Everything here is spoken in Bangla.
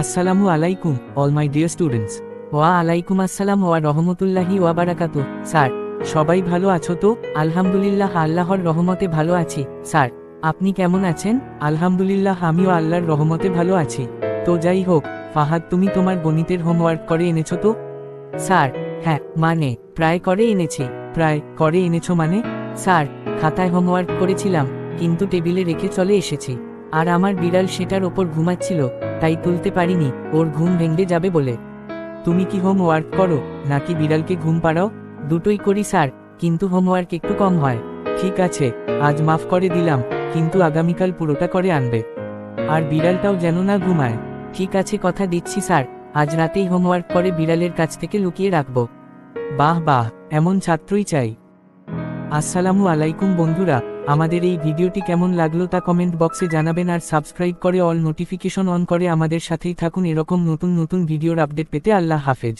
আসসালামু আলাইকুম অল মাই ডিয়ার স্টুডেন্টস ওয়া আলাইকুম আসসালাম ওয়া রহমতুল্লাহি ওয়া বারাকাতু। স্যার, সবাই ভালো আছো তো? আলহামদুলিল্লাহ, আল্লাহর রহমতে ভালো আছি। স্যার, আপনি কেমন আছেন? আলহামদুলিল্লাহ, আমিও আল্লাহর রহমতে ভালো আছি। তো যাই হোক, ফাহাদ, তুমি তোমার গণিতের হোমওয়ার্ক করে এনেছো তো? স্যার হ্যাঁ মানে প্রায় করে এনেছি। প্রায়, করে এনেছো মানে? স্যার, খাতায় হোমওয়ার্ক করেছিলাম, কিন্তু টেবিলে রেখে চলে এসেছি। আর আমার বিড়াল সেটার ওপর ঘুমাচ্ছিল। তাই তুলতে পারিনি, ওর ঘুম ভেঙে যাবে বলে। তুমি কি হোমওয়ার্ক করো, নাকি বিড়ালকে ঘুম পাড়াও? দুটোই করি স্যার, কিন্তু হোমওয়ার্ক একটু কম হয়। ঠিক আছে, আজ মাফ করে দিলাম, কিন্তু আগামীকাল পুরোটা করে আনবে। আর বিড়ালটাও যেন না ঘুমায়। ঠিক আছে কথা দিচ্ছি স্যার, আজ রাতেই হোমওয়ার্ক করে বিড়ালের কাছ থেকে লুকিয়ে রাখব। বাহ বাহ, এমন ছাত্রই চাই। আসসালামু আলাইকুম বন্ধুরা, আমাদের এই ভিডিওটি কেমন লাগল তা কমেন্ট বক্সে জানাবেন আর সাবস্ক্রাইব করে অল নোটিফিকেশন অন করে আমাদের সাথেই থাকুন। এরকম নতুন নতুন ভিডিওর আপডেট পেতে আল্লাহ হাফেজ।